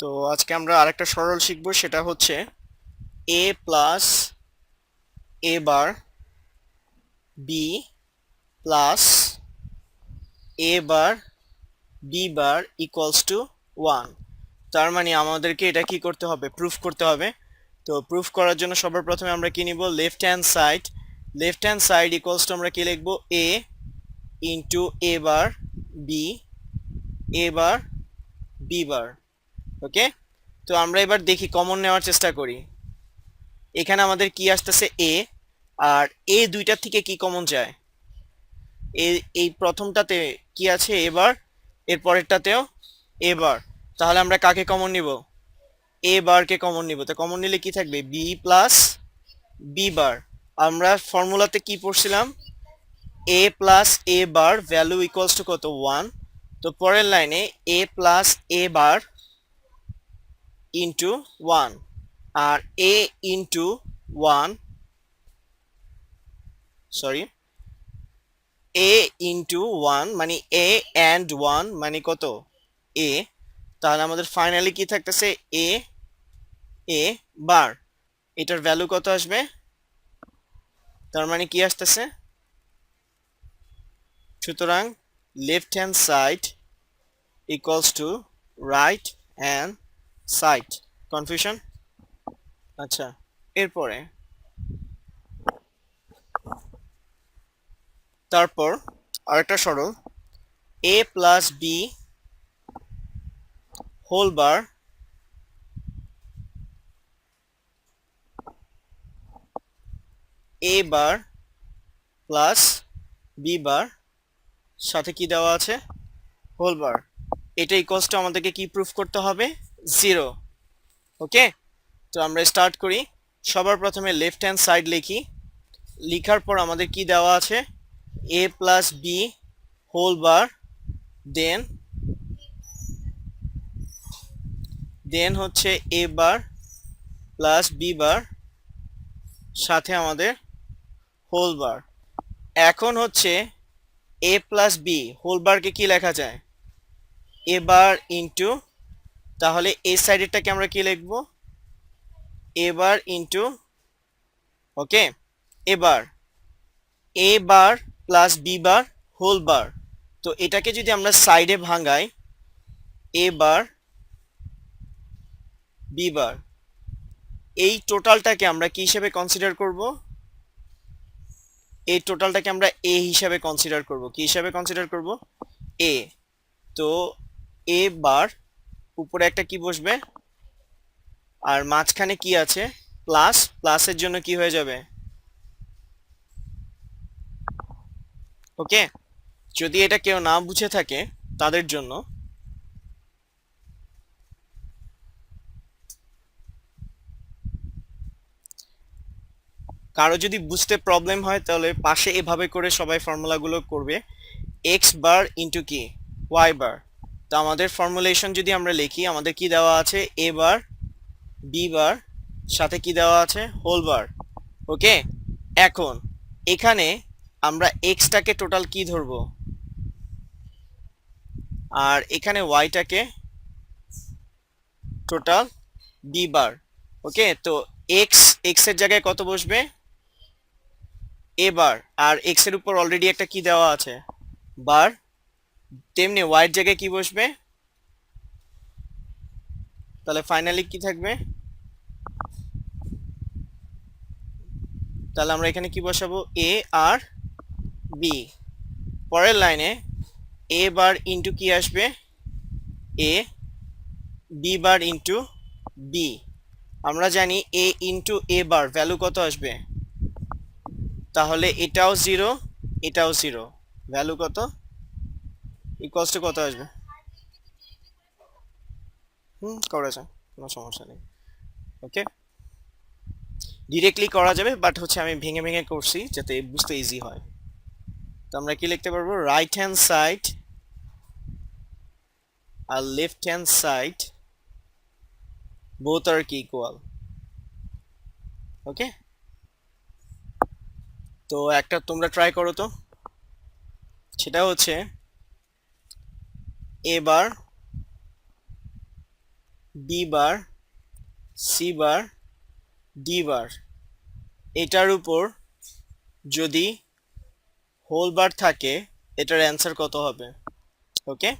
তো আজকে আমরা আরেকটা সরল শিখব, সেটা হচ্ছে A plus A bar B plus A bar B bar equals to one তার মানে আমাদেরকে এটা কি করতে হবে? প্রুফ করতে হবে। তো প্রুফ করার জন্য সবার প্রথমে আমরা কি নিব? Left hand side left hand side equals to আমরা কি লিখব? A into A bar B A bar B bar okay তো আমরা এবার দেখি কমন নেওয়ার চেষ্টা করি। এখানে আমাদের কি আসতেছে? এ আর এ দুইটার থেকে কি কমন যায়? এই প্রথমটাতে কি আছে? এবার। এর পরেরটাতেও এবার। তাহলে আমরা কাকে কমন নিব? এ বারকে কমন নিব। তো কমন নিলে কি থাকবে? বি প্লাস বি বার আমরা ফর্মুলাতে কি পড়ছিলাম? A plus A bar value equals to কত? ওয়ান তো পরের লাইনে A plus A bar into one R A into one sorry A into one মানে এ অ্যান্ড ওয়ান মানে কত? এ তাহলে আমাদের ফাইনালি কি থাকতেছে? এ এ বার এটার ভ্যালু কত আসবে? তার মানে কি আসতেছে? সুতরাং left hand side equals to right hand side confusion? আচ্ছা এরপরে। তারপর আরেকটা সরল। A plus B whole bar A bar plus B bar সাথে কি দেওয়া আছে? হোল বার এটা ইকুয়ালস টু আমাদেরকে কি প্রুফ করতে হবে? জিরো ওকে তো আমরা স্টার্ট করি। সবার প্রথমে লেফট হ্যান্ড সাইড লিখি। লিখার পর আমাদের কি দেওয়া আছে? A plus B whole bar then then হচ্ছে A bar plus B bar সাথে আমাদের হোল বার এখন হচ্ছে এ প্লাস বি হোল বারকে কি লেখা যায়? এ বার ইন্টু তাহলে এই সাইডেরটাকে আমরা কি লিখব? এবার বার ইন্টু ওকে এবার A bar plus B bar whole bar তো এটাকে যদি আমরা সাইডে ভাঙাই এ বার বি বার এই টোটালটাকে আমরা কি হিসেবে কনসিডার করব? এই টোটালটাকে আমরা এ হিসাবে কনসিডার করব। কি হিসাবে কনসিডার করব? এ তো এ বার উপরে একটা কি বসবে? আর মাঝখানে কি আছে? প্লাস প্লাসের জন্য কি হয়ে যাবে? ওকে যদি এটা কেউ না বুঝে থাকে তাদের জন্য, কারও যদি বুঝতে প্রবলেম হয় তাহলে পাশে এভাবে করে সবাই ফর্মুলাগুলো করবে এক্স বার ইন্টু কি ওয়াই বার তো আমাদের ফর্মুলেশন যদি আমরা লিখি, আমাদের কি দেওয়া আছে? এ বার বি বার সাথে কি দেওয়া আছে? হোল বার ওকে এখন, এখানে আমরা এক্সটাকে টোটাল কি ধরবো? আর এখানে ওয়াইটাকে টোটাল বি বার ওকে তো এক্স এক্সের জায়গায় কত বসবে? এ বার আর এক্সের উপর অলরেডি একটা কি দেওয়া আছে? বার তেমনি ওয়াইয়ের জায়গায় কি বসবে? তাহলে ফাইনালি কি থাকবে? তাহলে আমরা এখানে কি বসাবো? এ আর বি পরের লাইনে এ বার ইন্টু কি আসবে? A B bar into B আমরা জানি এ ইন্টু এ বার ভ্যালু কত আসবে? তাহলে এটাও জিরো এটাও জিরো ভ্যালু কত? ইকুয়ালস কত আসবে? হুম করা যায় কোনো সমস্যা নেই। ওকে ডিরেক্টলি করা যাবে বাট হচ্ছে আমি ভেঙে ভেঙে করছি যাতে বুঝতে ইজি হয়। তো আমরা কি লিখতে পারব? রাইট হ্যান্ড সাইড আর লেফট হ্যান্ড সাইড both আর কি ইকুয়াল ওকে তো একটা তোমরা ট্রাই করো তো। সেটা হচ্ছে এবার B bar C bar D bar এটার উপর যদি হোল বার থাকে, এটার অ্যান্সার কত হবে? ওকে